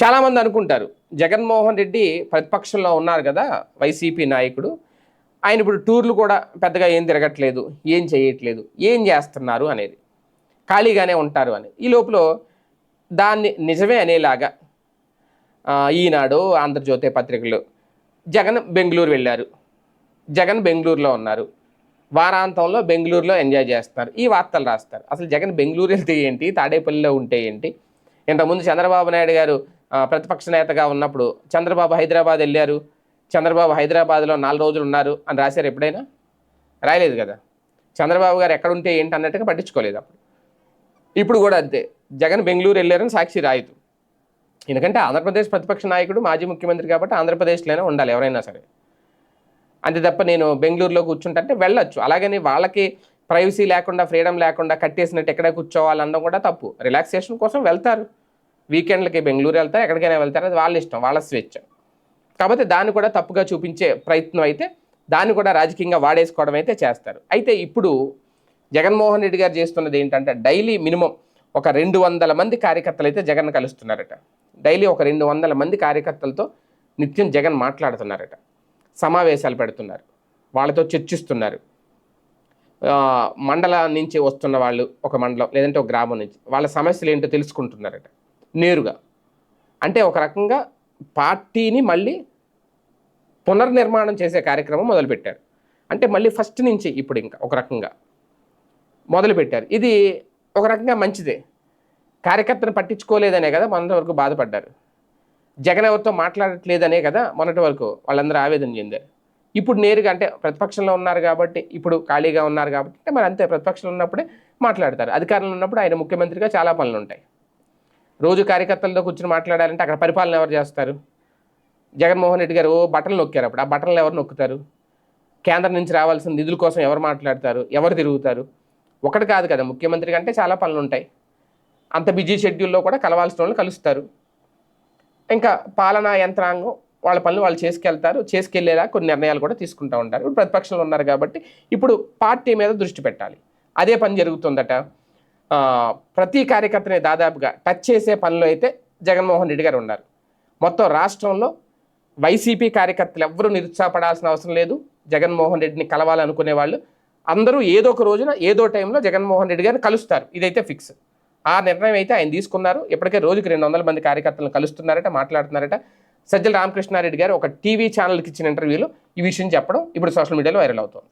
చాలామంది అనుకుంటారు జగన్మోహన్ రెడ్డి ప్రతిపక్షంలో ఉన్నారు కదా వైసీపీ నాయకుడు ఆయన ఇప్పుడు టూర్లు కూడా పెద్దగా ఏం తిరగట్లేదు ఏం చేయట్లేదు ఏం చేస్తున్నారు అనేది ఖాళీగానే ఉంటారు అని. ఈ లోపల దాన్ని నిజమే అనేలాగా ఈనాడు ఆంధ్రజ్యోతి పత్రికలు జగన్ బెంగళూరు వెళ్ళారు. జగన్ బెంగళూరులో ఉన్నారు. వారాంతంలో బెంగళూరులో ఎంజాయ్ చేస్తున్నారు. ఈ వార్తలు రాస్తారు. అసలు జగన్ బెంగళూరు వెళ్తే ఏంటి తాడేపల్లిలో ఉంటే ఏంటి? ఇంతకుముందు చంద్రబాబు నాయుడు గారు ప్రతిపక్ష నేతగా ఉన్నప్పుడు చంద్రబాబు హైదరాబాద్ వెళ్ళారు. చంద్రబాబు హైదరాబాద్లో నాలుగు రోజులు ఉన్నారు అని రాశారు ఎప్పుడైనా? రాయలేదు కదా. చంద్రబాబు గారు ఎక్కడ ఉంటే ఏంటి అన్నట్టుగా పట్టించుకోలేదు అప్పుడు. ఇప్పుడు కూడా అంతే. జగన్ బెంగళూరు వెళ్ళారని సాక్షి రాయదు. ఎందుకంటే ఆంధ్రప్రదేశ్ ప్రతిపక్ష నాయకుడు మాజీ ముఖ్యమంత్రి కాబట్టి ఆంధ్రప్రదేశ్లోనే ఉండాలి ఎవరైనా సరే. అంతే తప్ప నేను బెంగళూరులో కూర్చుంటే వెళ్ళొచ్చు. అలాగని వాళ్ళకి ప్రైవసీ లేకుండా ఫ్రీడమ్ లేకుండా కట్టేసినట్టు ఎక్కడ కూర్చోవాలనడం కూడా తప్పు. రిలాక్సేషన్ కోసం వెళ్తారు. వీకెండ్లకి బెంగళూరు వెళ్తారు ఎక్కడికైనా వెళ్తారు అది వాళ్ళ ఇష్టం వాళ్ళ స్వేచ్ఛ. కాబట్టి దాన్ని కూడా తప్పుగా చూపించే ప్రయత్నం అయితే దాన్ని కూడా రాజకీయంగా వాడేసుకోవడం అయితే చేస్తారు. అయితే ఇప్పుడు జగన్మోహన్ రెడ్డి గారు చేస్తున్నది ఏంటంటే డైలీ మినిమం ఒక రెండు వందల మంది కార్యకర్తలు అయితే జగన్ కలుస్తున్నారట. డైలీ ఒక రెండు వందల మంది కార్యకర్తలతో నిత్యం జగన్ మాట్లాడుతున్నారట. సమావేశాలు పెడుతున్నారు. వాళ్ళతో చర్చిస్తున్నారు. మండలం నుంచి వస్తున్న వాళ్ళు ఒక మండలం లేదంటే ఒక గ్రామం నుంచి వాళ్ళ సమస్యలు ఏంటో తెలుసుకుంటున్నారట. నేరుగా. అంటే ఒక రకంగా పార్టీని మళ్ళీ పునర్నిర్మాణం చేసే కార్యక్రమం మొదలుపెట్టారు. అంటే మళ్ళీ ఫస్ట్ నుంచి ఇప్పుడు ఇంకా ఒక రకంగా మొదలుపెట్టారు. ఇది ఒక రకంగా మంచిదే. కార్యకర్తను పట్టించుకోలేదనే కదా మొన్నటి వరకు బాధపడ్డారు. జగన్ ఎవరితో మాట్లాడట్లేదనే కదా మొన్నటి వరకు వాళ్ళందరూ ఆవేదన చెందారు. ఇప్పుడు నేరుగా అంటే ప్రతిపక్షంలో ఉన్నారు కాబట్టి ఇప్పుడు ఖాళీగా ఉన్నారు కాబట్టి అంటే మరి అంతే ప్రతిపక్షంలో ఉన్నప్పుడే మాట్లాడతారు. అధికారంలో ఉన్నప్పుడు ఆయన ముఖ్యమంత్రిగా చాలా పనులు ఉంటాయి రోజు కార్యకర్తలతో కూర్చొని మాట్లాడాలంటే అక్కడ పరిపాలన ఎవరు చేస్తారు? జగన్మోహన్ రెడ్డి గారు ఓ బటన్లు నొక్కారు అప్పుడు. ఆ బటన్లు ఎవరు నొక్కుతారు? కేంద్రం నుంచి రావాల్సిన నిధుల కోసం ఎవరు మాట్లాడతారు? ఎవరు తిరుగుతారు? ఒకటి కాదు కదా ముఖ్యమంత్రి కంటే చాలా పనులు ఉంటాయి. అంత బిజీ షెడ్యూల్లో కూడా కలవాల్సిన వాళ్ళు కలుస్తారు. ఇంకా పాలనా యంత్రాంగం వాళ్ళ పనులు వాళ్ళు చేసుకెళ్తారు. చేసుకెళ్ళేలా కొన్ని నిర్ణయాలు కూడా తీసుకుంటూ ఉంటారు. ఇప్పుడు ప్రతిపక్షంలో ఉన్నారు కాబట్టి ఇప్పుడు పార్టీ మీద దృష్టి పెట్టాలి. అదే పని జరుగుతుందట. ప్రతి కార్యకర్తని దాదాపుగా టచ్ చేసే పనిలో అయితే జగన్మోహన్ రెడ్డి గారు ఉన్నారు. మొత్తం రాష్ట్రంలో వైసీపీ కార్యకర్తలు ఎవ్వరూ నిరుత్సాహపడాల్సిన అవసరం లేదు. జగన్మోహన్ రెడ్డిని కలవాలనుకునే వాళ్ళు అందరూ ఏదో ఒక రోజున ఏదో టైంలో జగన్మోహన్ రెడ్డి గారిని కలుస్తారు. ఇదైతే ఫిక్స్ ఆ నిర్ణయం అయితే ఆయన తీసుకున్నారు. ఇప్పటికే రోజుకి రెండు వందల మంది కార్యకర్తలను కలుస్తున్నారట మాట్లాడుతున్నారట. సజ్జల రామకృష్ణారెడ్డి గారు ఒక టీవీ ఛానల్కి ఇచ్చిన ఇంటర్వ్యూలో ఈ విషయం చెప్పడం ఇప్పుడు సోషల్ మీడియాలో వైరల్ అవుతుంది.